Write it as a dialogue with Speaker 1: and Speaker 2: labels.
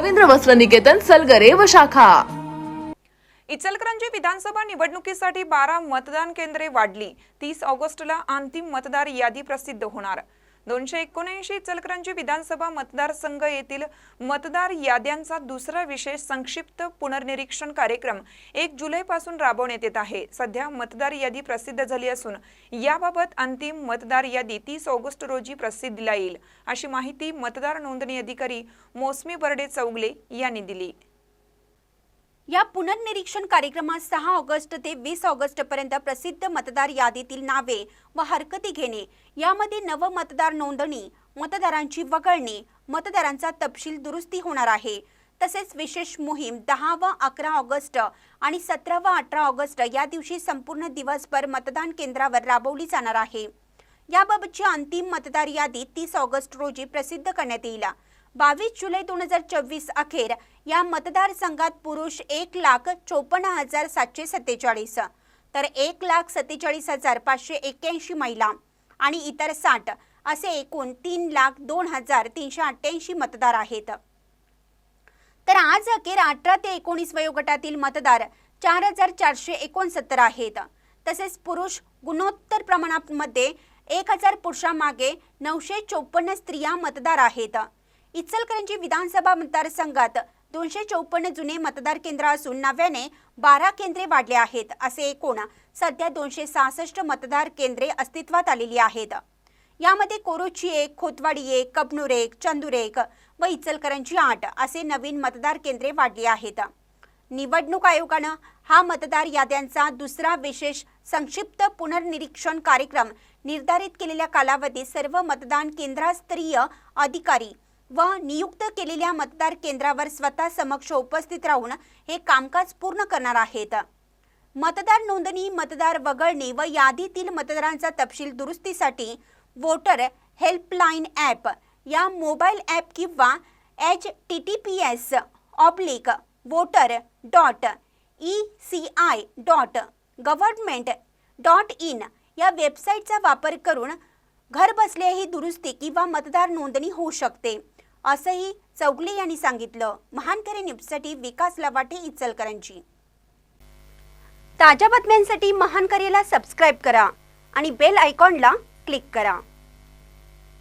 Speaker 1: रवींद्र वस्त्र निकेतन सलगरे व शाखा.
Speaker 2: इचलकरंजी विधानसभा निवडणुकीसाठी बारा मतदान केंद्रे वाढली. तीस ऑगस्टला अंतिम मतदार यादी प्रसिद्ध होणार. दोनशे एकोणऐंशी इचलकरंजी विधानसभा मतदारसंघ येथील मतदार याद्यांचा दुसरा विशेष संक्षिप्त पुनर्निरीक्षण कार्यक्रम एक जुलैपासून राबवण्यात येत आहे. सध्या मतदार यादी प्रसिद्ध झाली असून याबाबत अंतिम मतदार यादी तीस ऑगस्ट रोजी प्रसिद्धीला येईल. अशी माहिती मतदार नोंदणी अधिकारी मोसमी बर्डे चौगले यांनी दिली.
Speaker 3: या पुनर्निरीक्षण कार्यक्रमात सहा ऑगस्ट ते वीस ऑगस्ट पर्यंत प्रसिद्ध मतदार यादीतील नावे व हरकती घेणे यामध्ये नव मतदार नोंदणी मतदारांची वगळणी मतदारांचा तपशील दुरुस्ती होणार आहे. तसेच विशेष मोहीम दहा व अकरा ऑगस्ट आणि सतरा व अठरा ऑगस्ट या दिवशी संपूर्ण दिवसभर मतदान केंद्रावर राबवली जाणार आहे. याबाबतची अंतिम मतदार यादी तीस ऑगस्ट रोजी प्रसिद्ध करण्यात येईल. बावीस जुलै दोन हजार चोवीस अखेर या मतदारसंघात पुरुष एक लाख चोपन्न हजार सातशे सत्तेचाळीस तर एक लाख सत्तेचाळीस हजार पाचशे एक्क्याऐंशी महिला आणि इतर साठ असे एकूण तीन लाख दोन हजार तीनशे अठ्ठ्याऐंशी मतदार आहेत. तर आज अखेर अठरा ते एकोणीस वयोगटातील मतदार चार हजार चारशे एकोणसत्तर आहेत. तसेच पुरुष गुणोत्तर प्रमाणामध्ये एक हजार पुरुषांमागे नऊशे चोपन्न स्त्रिया मतदार आहेत. इचलकरंजी विधानसभा मतदारसंघात दोनशे चौपन्न जुने मतदार केंद्र असून नव्याने बारा केंद्रे वाढले आहेत असे एकूण सध्या दोनशे सहासष्ट मतदार केंद्रे अस्तित्वात आलेली आहेत. यामध्ये कोरोची एक खोतवाडी एक कबनूर एक चंदूर एक व इचलकरंजी आठ असे नवीन मतदार केंद्रे वाढली आहेत. निवडणूक आयोगानं हा मतदार याद्यांचा दुसरा विशेष संक्षिप्त पुनर्निरीक्षण कार्यक्रम निर्धारित केलेल्या कालावधीत सर्व मतदान केंद्रस्तरीय अधिकारी व नियुक्त केलेल्या मतदार केंद्रावर स्वतः समक्ष उपस्थित राहून हे कामकाज पूर्ण करणार आहेत. मतदार नोंदणी मतदार वगळणे व यादीतील मतदारांचा तपशील दुरुस्तीसाठी वोटर हेल्पलाईन ॲप या मोबाईल ॲप किंवा H T T P S oblique voter dot E C I dot government dot in या वेबसाईटचा वापर करून घरबसल्याही ही दुरुस्ती किंवा मतदार नोंदणी होऊ शकते. असंही चौगले यांनी सांगितलं. महानकरी न्यूजसाठी विकास लवाटे इचलकरांची ताज्या बातम्यांसाठी महानकरेला सबस्क्राईब करा आणि बेल आयकॉनला क्लिक करा.